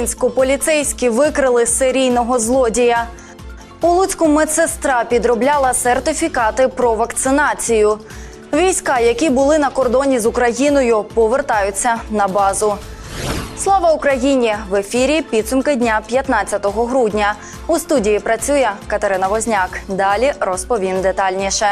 У Нововолинську поліцейські викрили серійного злодія. У Луцьку медсестра підробляла сертифікати про вакцинацію. Війська, які були на кордоні з Україною, повертаються на базу. Слава Україні! В ефірі підсумки дня 15 грудня. У студії працює Катерина Возняк. Далі розповім детальніше.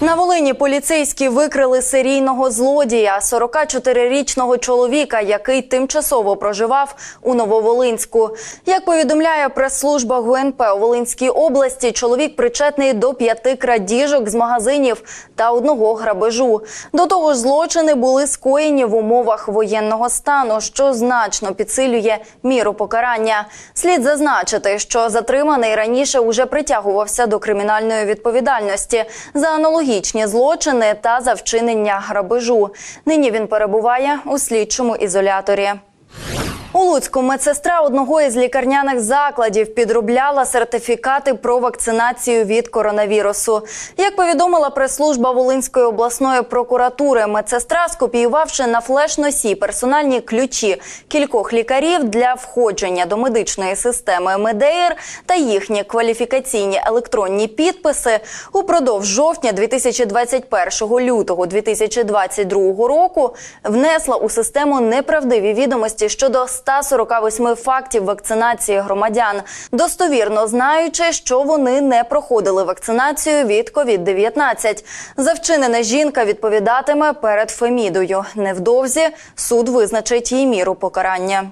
На Волині поліцейські викрили серійного злодія, 44-річного чоловіка, який тимчасово проживав у Нововолинську. Як повідомляє прес-служба ГУНП у Волинській області, чоловік причетний до п'яти крадіжок з магазинів та одного грабежу. До того ж, злочини були скоєні в умовах воєнного стану, що значно підсилює міру покарання. Слід зазначити, що затриманий раніше уже притягувався до кримінальної відповідальності за аналогічні злочини та за вчинення грабежу. Нині він перебуває у слідчому ізоляторі. У Луцьку медсестра одного із лікарняних закладів підробляла сертифікати про вакцинацію від коронавірусу. Як повідомила прес-служба Волинської обласної прокуратури, медсестра, скопіювавши на флеш-носі персональні ключі кількох лікарів для входження до медичної системи МЕДЕїР та їхні кваліфікаційні електронні підписи, упродовж жовтня 2021 лютого 2022 року внесла у систему неправдиві відомості щодо 148 фактів вакцинації громадян, достовірно знаючи, що вони не проходили вакцинацію від COVID-19. За вчинене жінка відповідатиме перед Фемідою. Невдовзі суд визначить їй міру покарання.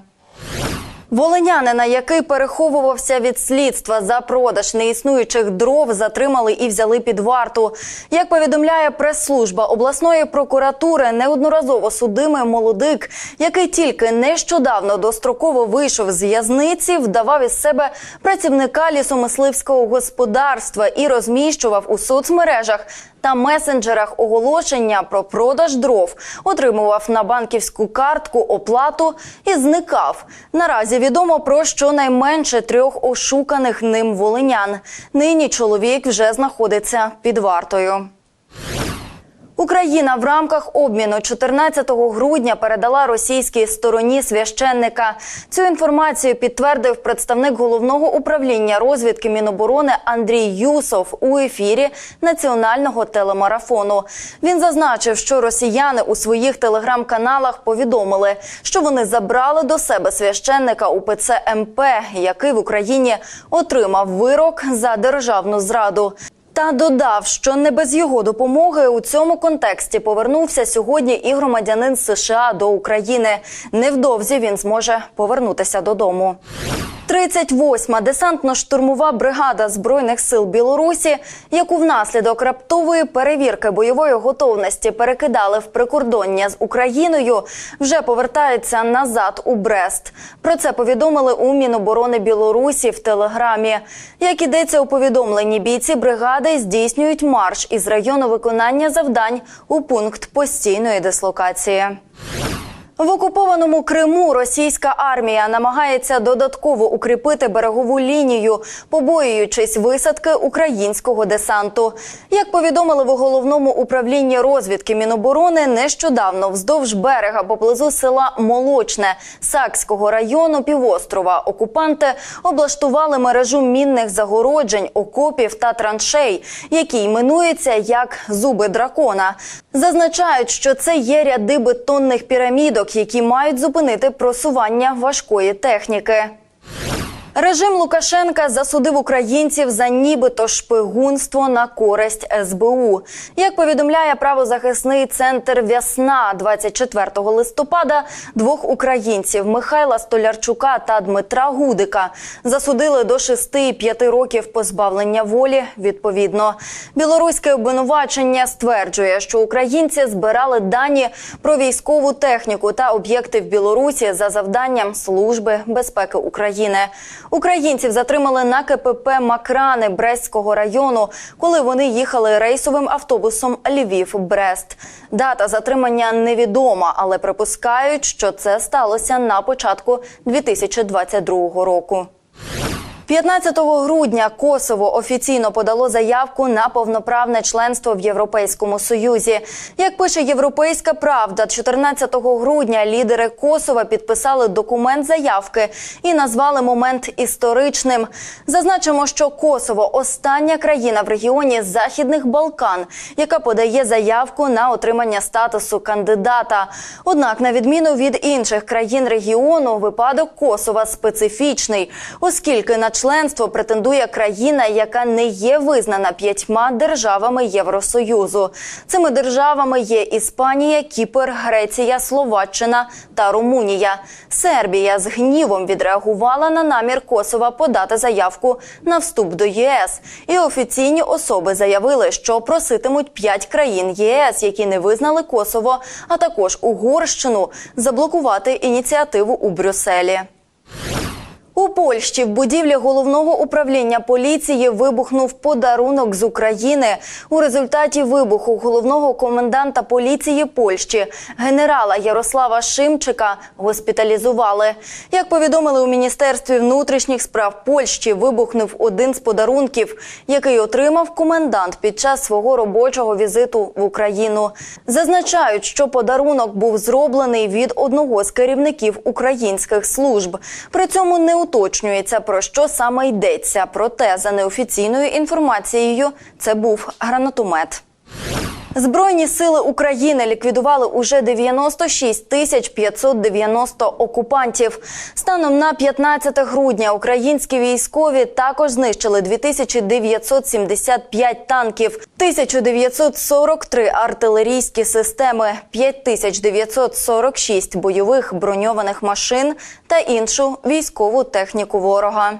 Волинянина, який переховувався від слідства за продаж неіснуючих дров, затримали і взяли під варту. Як повідомляє прес-служба обласної прокуратури, неодноразово судимий молодик, який тільки нещодавно достроково вийшов з в'язниці, вдавав із себе працівника лісомисливського господарства і розміщував у соцмережах та месенджерах оголошення про продаж дров, отримував на банківську картку оплату і зникав. Наразі відомо про щонайменше трьох ошуканих ним волинян. Нині чоловік вже знаходиться під вартою. Україна в рамках обміну 14 грудня передала російській стороні священника. Цю інформацію підтвердив представник головного управління розвідки Міноборони Андрій Юсов у ефірі національного телемарафону. Він зазначив, що росіяни у своїх телеграм-каналах повідомили, що вони забрали до себе священника УПЦ МП, який в Україні отримав вирок за державну зраду. Та додав, що не без його допомоги у цьому контексті повернувся сьогодні і громадянин США до України. Невдовзі він зможе повернутися додому. 38-ма десантно-штурмова бригада збройних сил Білорусі, яку внаслідок раптової перевірки бойової готовності перекидали в прикордоння з Україною, вже повертається назад у Брест. Про це повідомили у Міноборони Білорусі в телеграмі. Як ідеться у повідомленні, бійці бригади здійснюють марш із району виконання завдань у пункт постійної дислокації. В окупованому Криму російська армія намагається додатково укріпити берегову лінію, побоюючись висадки українського десанту. Як повідомили в головному управлінні розвідки Міноборони, нещодавно вздовж берега поблизу села Молочне Сакського району півострова окупанти облаштували мережу мінних загороджень, окопів та траншей, які іменуються як зуби дракона. Зазначають, що це є ряди бетонних пірамідок, які мають зупинити просування важкої техніки. Режим Лукашенка засудив українців за нібито шпигунство на користь СБУ. Як повідомляє правозахисний центр Вясна 24 листопада, двох українців Михайла Столярчука та Дмитра Гудика засудили до 6 і 5 років позбавлення волі. Відповідно, білоруське обвинувачення стверджує, що українці збирали дані про військову техніку та об'єкти в Білорусі за завданням Служби безпеки України. Українців затримали на КПП Макрани Брестського району, коли вони їхали рейсовим автобусом Львів-Брест. Дата затримання невідома, але припускають, що це сталося на початку 2022 року. 15 грудня Косово офіційно подало заявку на повноправне членство в Європейському Союзі. Як пише Європейська Правда, 14 грудня лідери Косова підписали документ заявки і назвали момент історичним. Зазначимо, що Косово остання країна в регіоні Західних Балкан, яка подає заявку на отримання статусу кандидата. Однак, на відміну від інших країн регіону, випадок Косова специфічний, оскільки на членство претендує країна, яка не є визнана п'ятьма державами Євросоюзу. Цими державами є Іспанія, Кіпр, Греція, Словаччина та Румунія. Сербія з гнівом відреагувала на намір Косова подати заявку на вступ до ЄС. І офіційні особи заявили, що проситимуть п'ять країн ЄС, які не визнали Косово, а також Угорщину, заблокувати ініціативу у Брюсселі. У Польщі в будівлі головного управління поліції вибухнув подарунок з України. У результаті вибуху головного коменданта поліції Польщі генерала Ярослава Шимчика госпіталізували. Як повідомили у міністерстві внутрішніх справ Польщі, вибухнув один з подарунків, який отримав комендант під час свого робочого візиту в Україну. Зазначають, що подарунок був зроблений від одного з керівників українських служб. При цьому не уточнюється про що саме йдеться. Проте за неофіційною інформацією це був гранатомет. Збройні сили України ліквідували уже 96 тисяч 590 окупантів. Станом на 15 грудня українські військові також знищили 2975 танків, 1943 артилерійські системи, 5946 бойових броньованих машин та іншу військову техніку ворога.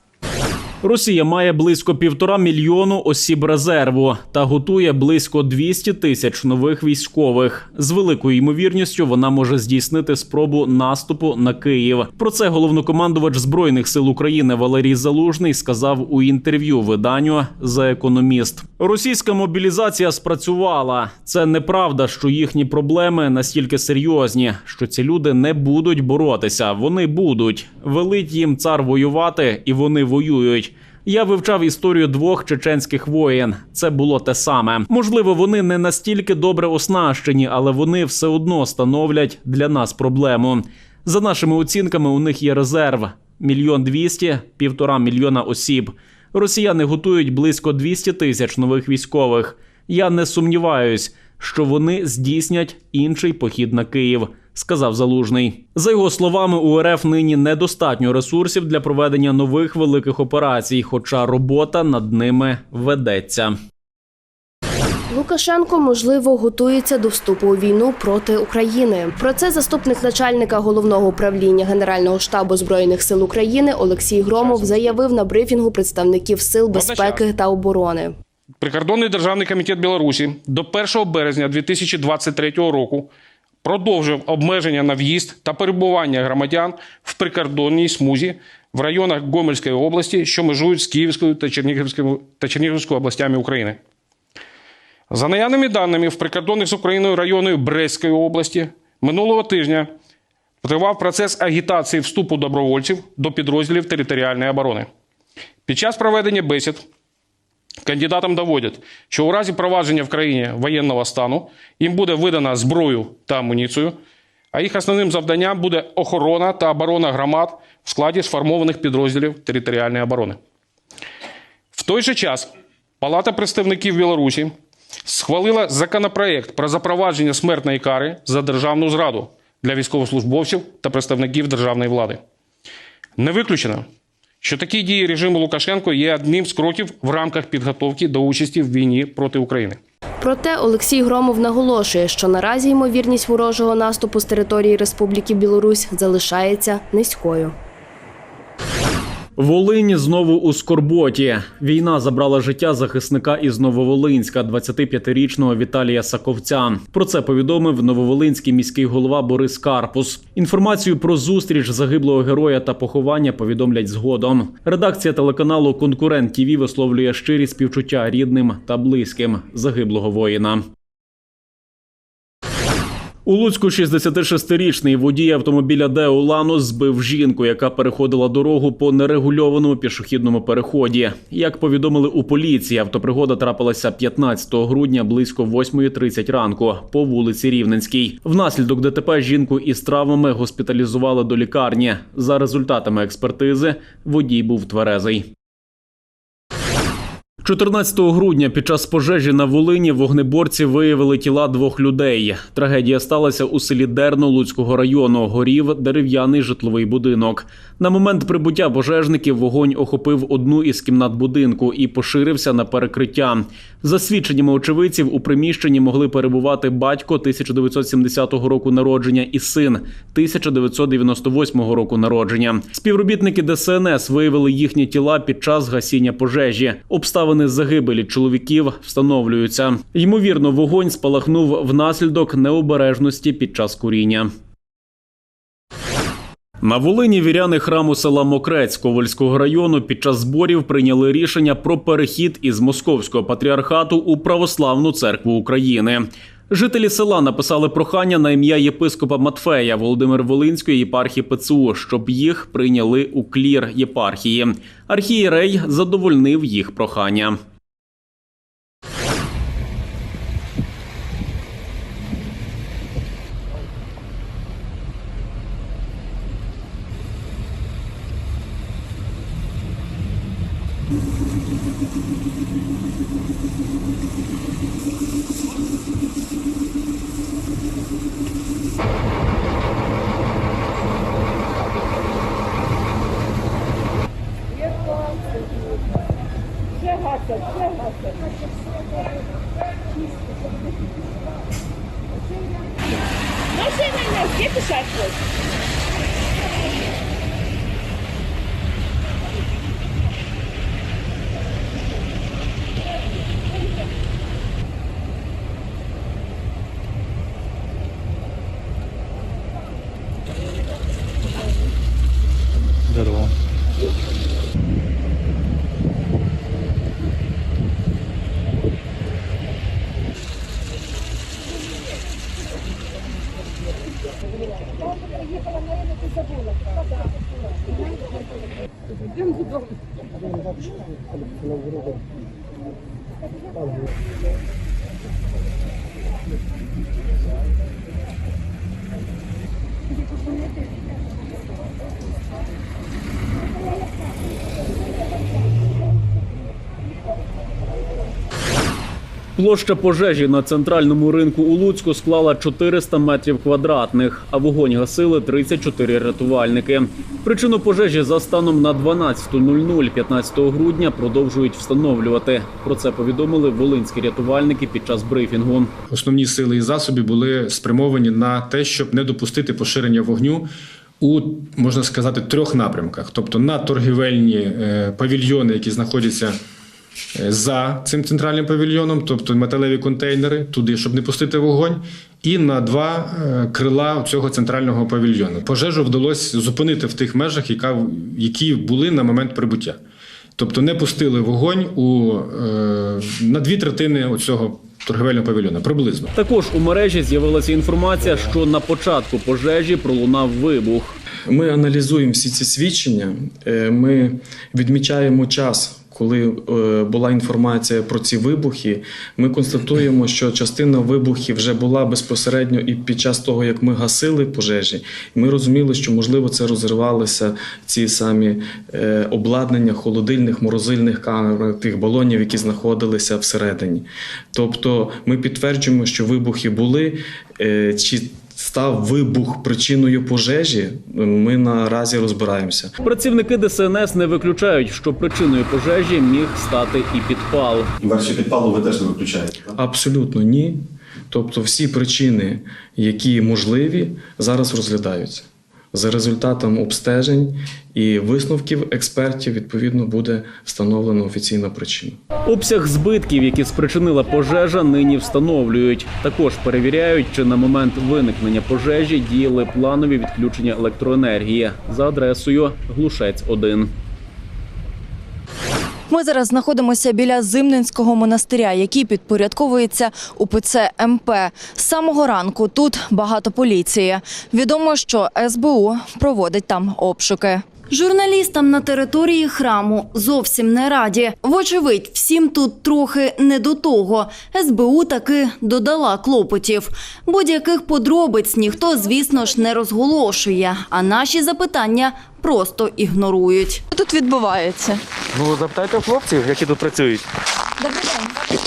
Росія має близько півтора мільйону осіб резерву та готує близько 200 тисяч нових військових. З великою ймовірністю вона може здійснити спробу наступу на Київ. Про це головнокомандувач збройних сил України Валерій Залужний сказав у інтерв'ю виданню за економіст. Російська мобілізація спрацювала. Це неправда, що їхні проблеми настільки серйозні, що ці люди не будуть боротися. Вони будуть велить їм цар воювати, і вони воюють. Я вивчав історію двох чеченських воєн. Це було те саме. Можливо, вони не настільки добре оснащені, але вони все одно становлять для нас проблему. За нашими оцінками, у них є резерв мільйон двісті, півтора мільйона осіб. Росіяни готують близько 200 тисяч нових військових. Я не сумніваюсь, що вони здійснять інший похід на Київ. Сказав залужний за його словами. У РФ нині недостатньо ресурсів для проведення нових великих операцій, хоча робота над ними ведеться. Лукашенко можливо готується до вступу у війну проти України. Про це заступник начальника головного управління Генерального штабу збройних сил України Олексій Громов заявив на брифінгу представників сил безпеки та оборони. Прикордонний державний комітет Білорусі до 1 березня 2023 року продовжив обмеження на в'їзд та перебування громадян в прикордонній смузі в районах Гомельської області, що межують з Київською та Чернігівською та Чернігівською областями України. За наявними даними, в прикордонних з Україною райони Брестської області минулого тижня тривав процес агітації вступу добровольців до підрозділів територіальної оборони. Під час проведення бесід Кандидатам доводять, що у разі провадження в країні воєнного стану їм буде видана зброю та амуніцію, а їх основним завданням буде охорона та оборона громад в складі сформованих підрозділів територіальної оборони. В той же час Палата представників Білорусі схвалила законопроект про запровадження смертної кари за державну зраду для військовослужбовців та представників державної влади. Не виключено, що такі дії режиму Лукашенко є одним з кроків в рамках підготовки до участі в війні проти України. Проте Олексій Громов наголошує, що наразі ймовірність ворожого наступу з території Республіки Білорусь залишається низькою. Волинь знову у скорботі. Війна забрала життя захисника із Нововолинська, 25-річного Віталія Саковця. Про це повідомив нововолинський міський голова Борис Карпус. Інформацію про зустріч загиблого героя та поховання повідомлять згодом. Редакція телеканалу Конкурент ТІВІ висловлює щирі співчуття рідним та близьким загиблого воїна. У Луцьку 66-річний водій автомобіля Део Ланос збив жінку, яка переходила дорогу по нерегульованому пішохідному переході. Як повідомили у поліції, автопригода трапилася 15 грудня близько 8.30 ранку по вулиці Рівненській. Внаслідок ДТП жінку із травмами госпіталізували до лікарні. За результатами експертизи водій був тверезий. 14 грудня під час пожежі на Волині вогнеборці виявили тіла двох людей. Трагедія сталася у селі Дерно Луцького району. Горів дерев'яний житловий будинок. На момент прибуття пожежників вогонь охопив одну із кімнат будинку і поширився на перекриття. За свідченнями очевидців, у приміщенні могли перебувати батько 1970 року народження і син 1998 року народження. Співробітники ДСНС виявили їхні тіла під час гасіння пожежі. Обставини загибелі чоловіків встановлюються. Ймовірно, вогонь спалахнув внаслідок необережності під час куріння. На Волині віряни храму села Мокрець Ковальського району під час зборів прийняли рішення про перехід із московського патріархату у православну церкву України. Жителі села написали прохання на ім'я єпископа Матфея Володимир Волинської єпархії ПЦУ, щоб їх прийняли у клір єпархії. Архієрей задовольнив їх прохання. Площа пожежі на центральному ринку у Луцьку склала 400 метрів квадратних, а вогонь гасили 34 рятувальники. Причину пожежі за станом на 12.00 15 грудня продовжують встановлювати. Про це повідомили волинські рятувальники під час брифінгу. Основні сили і засоби були спрямовані на те, щоб не допустити поширення вогню у можна сказати трьох напрямках: тобто на торгівельні е, павільйони, які знаходяться за цим центральним павільйоном, тобто металеві контейнери, туди, щоб не пустити вогонь, і на два е, крила цього центрального павільйону. Пожежу вдалося зупинити в тих межах, яка, які були на момент прибуття. Тобто не пустили вогонь у, е, на дві третини оцього торгівельного павільйона, приблизно. Також у мережі з'явилася інформація, що на початку пожежі пролунав вибух. Ми аналізуємо всі ці свідчення. е, Ми відмічаємо час, коли е, була інформація про ці вибухи. Ми констатуємо, що частина вибухів вже була безпосередньо і під час того, як ми гасили пожежі. Ми розуміли, що можливо це розривалися ці самі е, обладнання холодильних, морозильних камер, тих балонів, які знаходилися всередині. Тобто, ми підтверджуємо, що вибухи були. Е, Чи став вибух причиною пожежі? Ми наразі розбираємося. Працівники ДСНС не виключають, що причиною пожежі міг стати і підпал. Версію підпалу ви теж не виключаєте. так? Абсолютно ні. Тобто, всі причини, які можливі, зараз розглядаються. За результатом обстежень і висновків експертів, відповідно, буде встановлена офіційна причина. Обсяг збитків, які спричинила пожежа, нині встановлюють. Також перевіряють, чи на момент виникнення пожежі діяли планові відключення електроенергії за адресою Глушець 1. Ми зараз знаходимося біля Зимненського монастиря, який підпорядковується УПЦ МП. З самого ранку тут багато поліції. Відомо, що СБУ проводить там обшуки. Журналістам на території храму зовсім не раді. Вочевидь, всім тут трохи не до того. СБУ таки додала клопотів. Будь-яких подробиць ніхто, звісно ж, не розголошує, а наші запитання просто ігнорують. Що тут відбувається? Ну, запитайте хлопців, які тут працюють. Добрий день.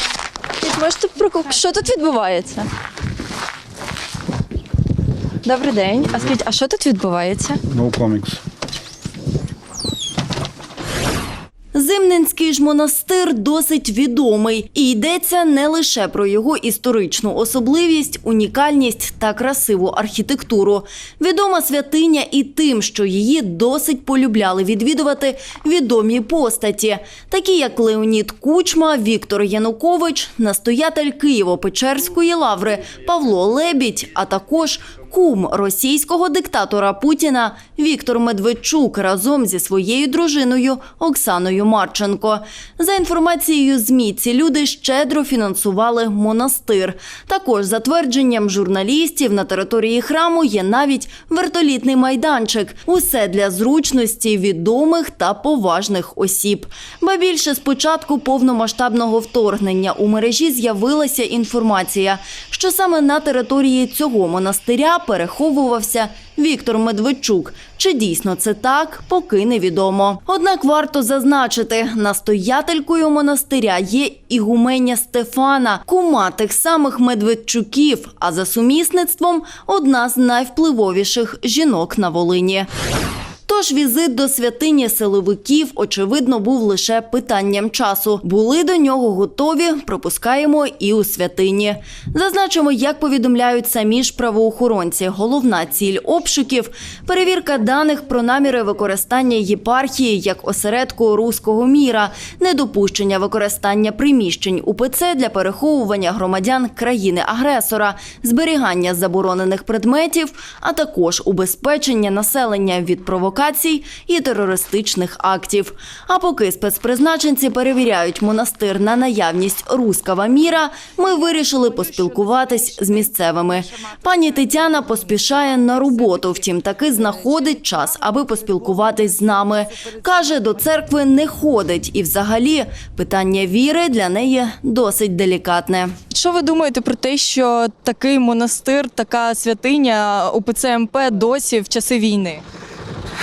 Можете про що тут відбувається? Добрий день. А скажіть, а що тут відбувається? No comics. Зимненський ж монастир досить відомий і йдеться не лише про його історичну особливість, унікальність та красиву архітектуру. Відома святиня і тим, що її досить полюбляли відвідувати відомі постаті, такі як Леонід Кучма, Віктор Янукович, настоятель Києво-Печерської лаври Павло Лебідь, а також кум російського диктатора Путіна Віктор Медведчук разом зі своєю дружиною Оксаною Марченко. За інформацією ЗМІ, ці люди щедро фінансували монастир. Також за твердженням журналістів на території храму є навіть вертолітний майданчик. Усе для зручності відомих та поважних осіб. Ба більше з початку повномасштабного вторгнення у мережі з'явилася інформація, що саме на території цього монастиря переховувався Віктор Медведчук. Чи дійсно це так, поки невідомо. Однак варто зазначити, настоятелькою монастиря є ігуменя Стефана, кума тих самих Медведчуків, а за сумісництвом одна з найвпливовіших жінок на Волині. Тож візит до святині силовиків, очевидно, був лише питанням часу. Були до нього готові, пропускаємо і у святині. Зазначимо, як повідомляють самі ж правоохоронці. Головна ціль обшуків перевірка даних про наміри використання єпархії як осередку руського міра, недопущення використання приміщень УПЦ для переховування громадян країни-агресора, зберігання заборонених предметів, а також убезпечення населення від провокацій і терористичних актів. А поки спецпризначенці перевіряють монастир на наявність рускава міра, ми вирішили поспілкуватись з місцевими. Пані Тетяна поспішає на роботу, втім таки знаходить час, аби поспілкуватись з нами. Каже, до церкви не ходить, і взагалі питання віри для неї досить делікатне. Що ви думаєте про те, що такий монастир, така святиня УПЦ МП досі в часи війни?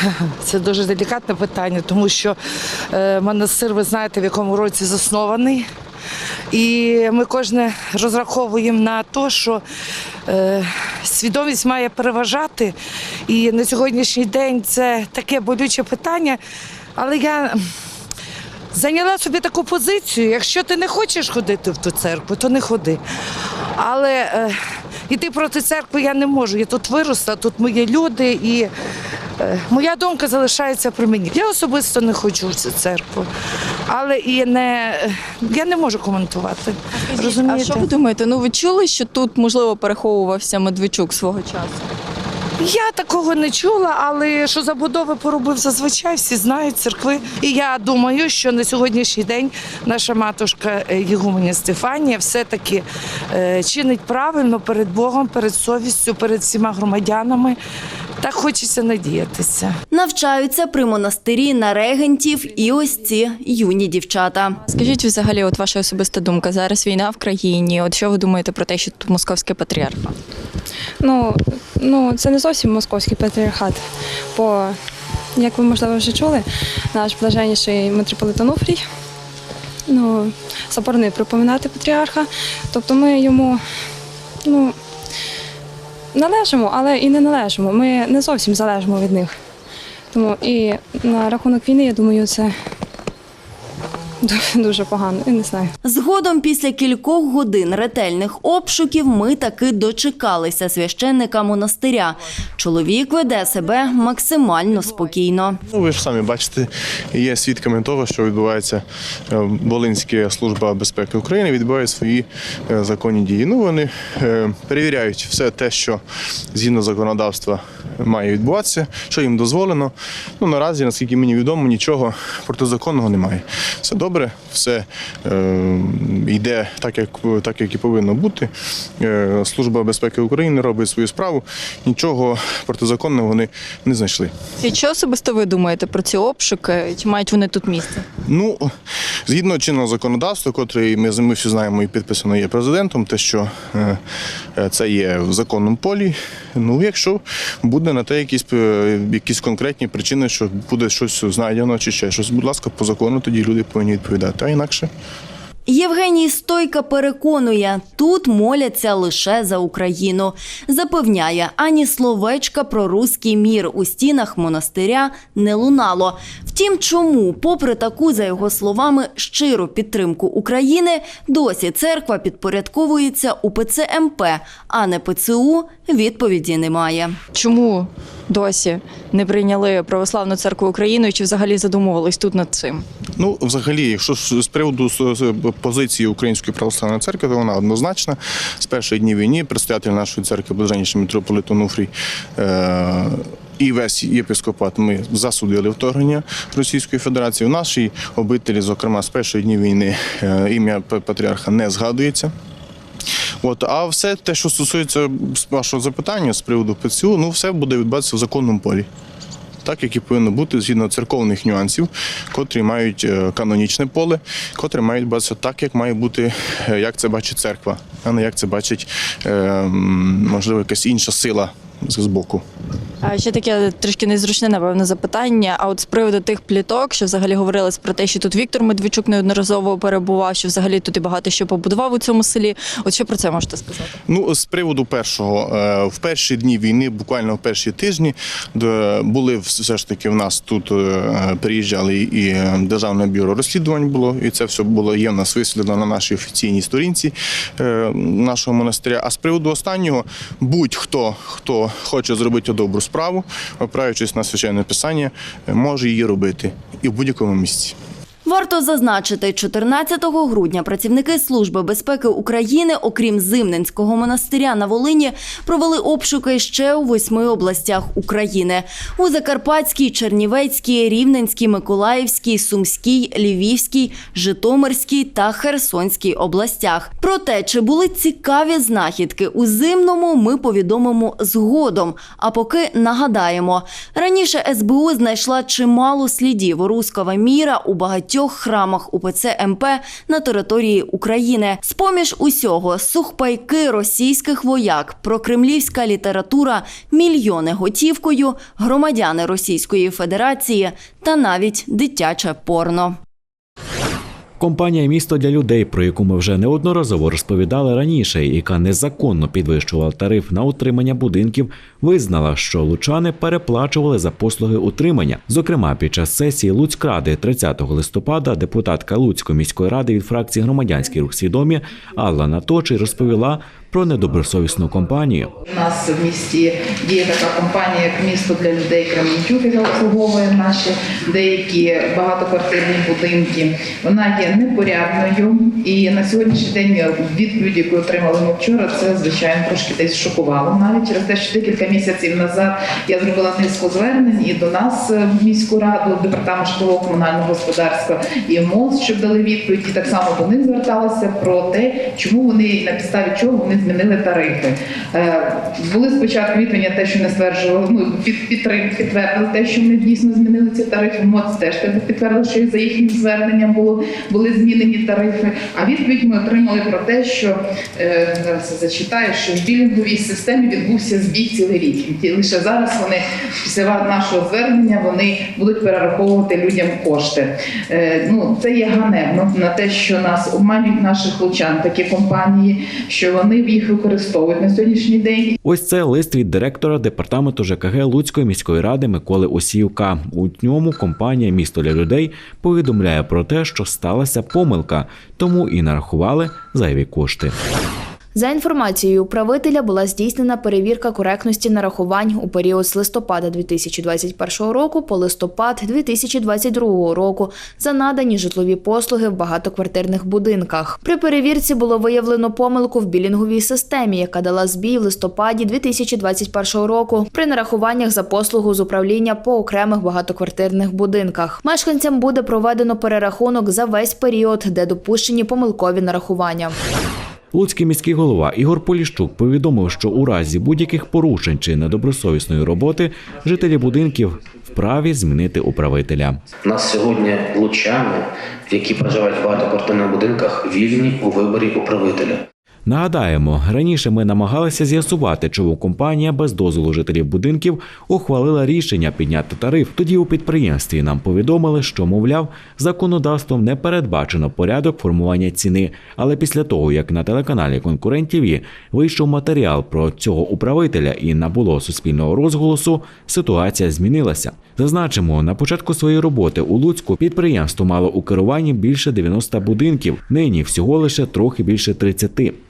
Це дуже делікатне питання, тому що е, монастир, ви знаєте, в якому році заснований. І ми кожне розраховуємо на те, що е, свідомість має переважати. І на сьогоднішній день це таке болюче питання. Але я зайняла собі таку позицію. Якщо ти не хочеш ходити в ту церкву, то не ходи. Але е, йти проти церкви я не можу. Я тут виросла, тут мої люди і. Е, Моя думка залишається при мені. Я особисто не ходжу в цю церкву, але і не е, я не можу коментувати. Розумієте? А що ви думаєте? Ну ви чули, що тут можливо переховувався Медведчук свого часу? Я такого не чула, але що забудови поробив зазвичай, всі знають церкви. І я думаю, що на сьогоднішній день наша матушка Єгумені Єгуменя Стефанія все-таки е, чинить правильно перед Богом, перед совістю, перед всіма громадянами. Так хочеться надіятися. Навчаються при монастирі на регентів і ось ці юні дівчата. Скажіть взагалі, от ваша особиста думка. Зараз війна в країні. От що ви думаєте про те, що тут московський патріарх? Ну, ну це не зовсім московський патріархат. Бо, як ви можливо вже чули, наш блаженніший митрополит Онуфрій ну, заборонив припоминати патріарха. Тобто ми йому ну, належимо, але і не належимо. Ми не зовсім залежимо від них. Тому і на рахунок війни, я думаю, це дуже погано. Я не знаю. Згодом, після кількох годин ретельних обшуків, ми таки дочекалися священника монастиря. Чоловік веде себе максимально спокійно. Ну, ви ж самі бачите, є свідками того, що відбувається е, Волинська служба безпеки України, відбуває свої е, законні дії. Ну, вони е, перевіряють все те, що згідно законодавства має відбуватися, що їм дозволено. Ну, наразі, наскільки мені відомо, нічого протизаконного немає. Все добре. Добре, все е, йде так, як, так, як і повинно бути. Е, Служба безпеки України робить свою справу. Нічого протизаконного вони не знайшли. І що особисто ви думаєте про ці обшуки? Чи мають вони тут місце? Ну, згідно чинного законодавства, котре ми, ми всі знаємо і підписано є президентом, те, що е, це є в законному полі. Ну, якщо буде на те якісь, якісь конкретні причини, що буде щось знайдено чи ще щось, будь ласка, по закону тоді люди повинні відповідати. А інакше. Євгеній Стойка переконує, тут моляться лише за Україну. Запевняє, ані словечка про руський мір у стінах монастиря не лунало. Втім, чому, попри таку, за його словами, щиру підтримку України, досі церква підпорядковується УПЦ МП, а не ПЦУ, відповіді немає. Чому досі не прийняли православну церкву України? Чи взагалі задумувались тут над цим? Ну, взагалі, якщо ж з приводу з позиції Української православної церкви, то вона однозначна. З перших днів війни представитель нашої церкви, блаженніший митрополит Онуфрій, е- і весь єпископат ми засудили вторгнення Російської Федерації. В нашій обителі, зокрема, з перших днів війни е, ім'я патріарха не згадується. От, а все те, що стосується вашого запитання з приводу ПЦУ, ну все буде відбуватися в законному полі. Так, як і повинно бути згідно церковних нюансів, котрі мають е, канонічне поле, котрі мають бачити так, як має бути, е, як це бачить церква, а не як це бачить, е, можливо, якась інша сила з з боку. Ще таке трішки незручне, напевно, запитання. А от з приводу тих пліток, що взагалі говорилось про те, що тут Віктор Медведчук неодноразово перебував, що взагалі тут і багато що побудував у цьому селі. От що про це можете сказати? Ну, з приводу першого, е, в перші дні війни, буквально в перші тижні, були все ж таки в нас тут е, приїжджали і е, Державне бюро розслідувань було, і це все було є в нас висвітлено на нашій офіційній сторінці нашого монастиря. А з приводу останнього, будь-хто, хто хоче зробити добру справу, опираючись на священне писання, може її робити і в будь-якому місці. Варто зазначити, 14 грудня працівники Служби безпеки України, окрім Зимненського монастиря на Волині, провели обшуки ще у восьми областях України: у Закарпатській, Чернівецькій, Рівненській, Миколаївській, Сумській, Львівській, Житомирській та Херсонській областях. Про те, чи були цікаві знахідки у Зимному, ми повідомимо згодом. А поки нагадаємо, раніше СБУ знайшла чимало слідів руського міра у багатьох храмах УПЦ МП на території України. З-поміж усього сухпайки російських вояк, прокремлівська література, мільйони готівкою, громадяни Російської Федерації та навіть дитяче порно. Компанія Місто для людей, про яку ми вже неодноразово розповідали раніше, яка незаконно підвищувала тариф на утримання будинків, визнала, що лучани переплачували за послуги утримання. Зокрема, під час сесії Луцькради 30 листопада депутатка Луцької міської ради від фракції Громадянський рух свідомі Алла Наточий розповіла про недобросовісну компанію. У нас в місті діє така компанія, як місто для людей Кременчук, яка обслуговує наші деякі багатоквартирні будинки. Вона є непорядною, і на сьогоднішній день відповідь, яку отримали ми вчора, це звичайно трошки десь шокувало. Навіть через те, що декілька місяців назад я зробила низку звернень і до нас е, в міську раду, департамент житлового комунального господарства і МОЗ, щоб дали відповідь. І так само до них зверталися про те, чому вони на підставі чого вони змінили тарифи. Е, Були спочатку відповіді те, що не стверджували, ну підтвердили те, що вони дійсно змінили ці тарифи. МОЦ теж тебе підтвердив, що за їхнім зверненням було були змінені тарифи. А відповідь ми отримали про те, що е, зараз зачитаю, що в білінговій системі відбувся збій цілий рік. І лише зараз вони після нашого звернення вони будуть перераховувати людям кошти. Е, ну це є ганебно на те, що нас обманюють наших лучан, такі компанії, що вони їх використовують на сьогоднішній день. Ось це лист від директора департаменту ЖКГ Луцької міської ради Миколи Осівка. У ньому компанія Місто для людей повідомляє про те, що сталася помилка, тому і нарахували зайві кошти. За інформацією управителя була здійснена перевірка коректності нарахувань у період з листопада 2021 року по листопад 2022 року за надані житлові послуги в багатоквартирних будинках. При перевірці було виявлено помилку в білінговій системі, яка дала збій в листопаді 2021 року при нарахуваннях за послугу з управління по окремих багатоквартирних будинках. Мешканцям буде проведено перерахунок за весь період, де допущені помилкові нарахування. Луцький міський голова Ігор Поліщук повідомив, що у разі будь-яких порушень чи недобросовісної роботи жителі будинків вправі змінити управителя. Нас сьогодні лучани, які проживають в багатоквартирних будинках, вільні у виборі управителя. Нагадаємо, раніше ми намагалися з'ясувати, чому компанія без дозволу жителів будинків ухвалила рішення підняти тариф. Тоді у підприємстві нам повідомили, що мовляв, законодавством не передбачено порядок формування ціни. Але після того, як на телеканалі Конкурент ТВ вийшов матеріал про цього управителя і набуло суспільного розголосу, ситуація змінилася. Зазначимо, на початку своєї роботи у Луцьку підприємство мало у керуванні більше 90 будинків. Нині всього лише трохи більше 30.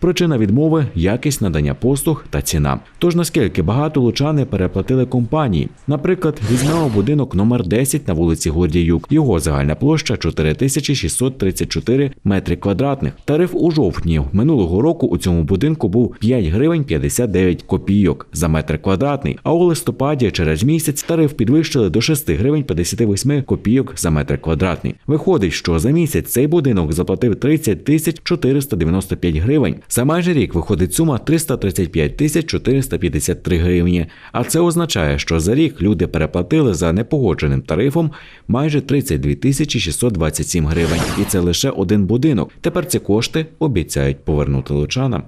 Причина відмови якість надання послуг та ціна. Тож наскільки багато лучани переплатили компанії. Наприклад, візьмемо будинок номер 10 на вулиці Гордіюк. Його загальна площа 4634 метри квадратних. Тариф у жовтні минулого року у цьому будинку був 5 гривень 59 копійок за метр квадратний. А у листопаді через місяць тариф підвищили до 6 гривень 58 копійок за метр квадратний. Виходить, що за місяць цей будинок заплатив 30 тисяч 495 гривень. За майже рік виходить сума 335 тисяч 453 гривні. А це означає, що за рік люди переплатили за непогодженим тарифом майже 32 тисячі 627 гривень. І це лише один будинок. Тепер ці кошти обіцяють повернути лучанам.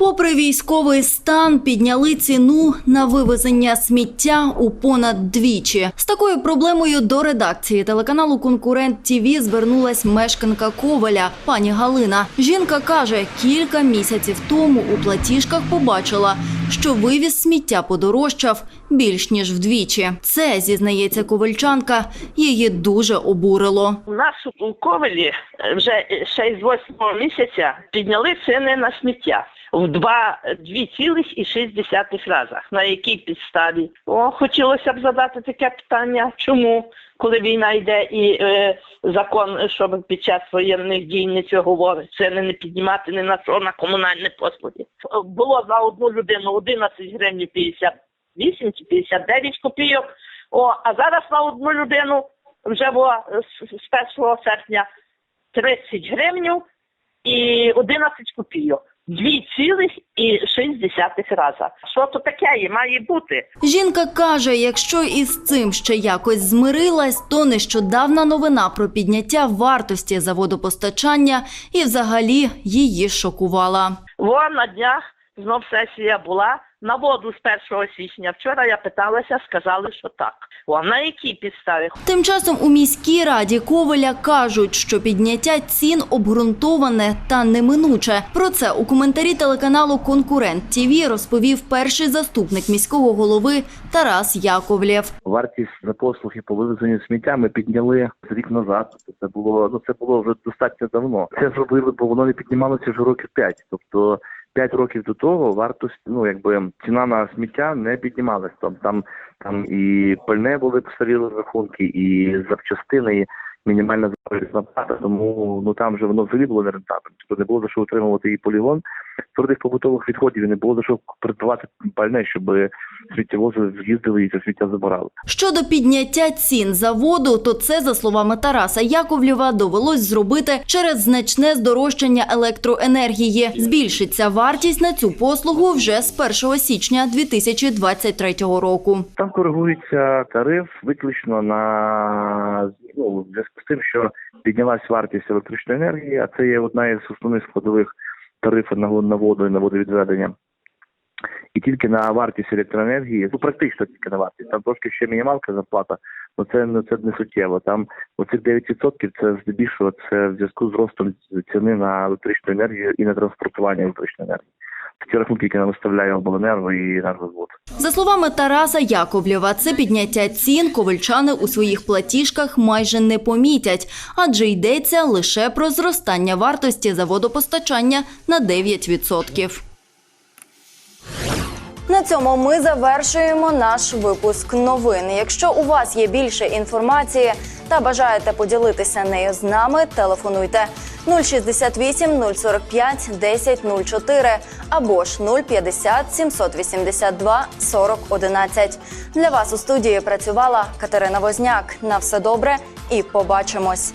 Попри військовий стан, підняли ціну на вивезення сміття у понад двічі. З такою проблемою до редакції телеканалу Конкурент ТІВІ звернулась мешканка Коваля, пані Галина. Жінка каже, кілька місяців тому у платіжках побачила, що вивіз сміття подорожчав більш ніж вдвічі. Це зізнається ковальчанка, її дуже обурило. У нас у Ковелі е, вже ще з 8 місяця підняли ціни на сміття в два 2,6 разах. На якій підставі? О, хотілося б задати таке питання. Чому? Коли війна йде і е, закон, щоб під час воєнних дій не цього говорить, ціни не піднімати ні на що на комунальні послуги. Було за одну людину 11 гривень 58 чи 59 копійок. О, а зараз на одну людину вже було з 1 серпня 30 гривень і 11 копійок. 2,6 раза. Що то таке і має бути? Жінка каже, якщо із цим ще якось змирилась, то нещодавна новина про підняття вартості за водопостачання і взагалі її шокувала. Во на днях знов сесія була на воду з 1 січня. Вчора я питалася, сказали, що так. О, на якій підставі? Тим часом у міській раді Коваля кажуть, що підняття цін обґрунтоване та неминуче. Про це у коментарі телеканалу Конкурент ТІВІ розповів перший заступник міського голови Тарас Яковлєв. Вартість за послуги по вивезенню сміття ми підняли рік назад. Це було ну це було вже достатньо давно. Це зробили, бо воно не піднімалося вже років 5. Тобто 5 років до того вартість, ну якби ціна на сміття не піднімалась. Там там там і пальне були постаріли рахунки, і запчастини, мінімальна заробітна плата. Тому ну там вже воно взагалі було нерентабельно. Тобто не було за що утримувати і полігон твердих побутових відходів, і не було за що придбати пальне, щоб сміттєвози з'їздили і це сміття забирали. Щодо підняття цін за воду, то це, за словами Тараса Яковлєва, довелось зробити через значне здорожчання електроенергії. Збільшиться вартість на цю послугу вже з 1 січня 2023 року. Там коригується тариф виключно на ну, в зв'язку з тим, що піднялась вартість електричної енергії, а це є одна із основних складових тарифів на на воду і на водовідведення. І тільки на вартість електроенергії, ну практично тільки на вартість. Там трошки ще мінімалка зарплата, але це ну, це не суттєво. Там оцих 9% це здебільшого це в зв'язку з ростом ціни на електричну енергію і на транспортування електричної енергії. Ті рахунки, які нам виставляє обленерго і «Енергозвод». За словами Тараса Яковлєва, це підняття цін ковальчани у своїх платіжках майже не помітять, адже йдеться лише про зростання вартості за водопостачання на 9%. На цьому ми завершуємо наш випуск новин. Якщо у вас є більше інформації та бажаєте поділитися нею з нами, телефонуйте 068 045 10 04 або ж 050 782 40 11. Для вас у студії працювала Катерина Возняк. На все добре і побачимось.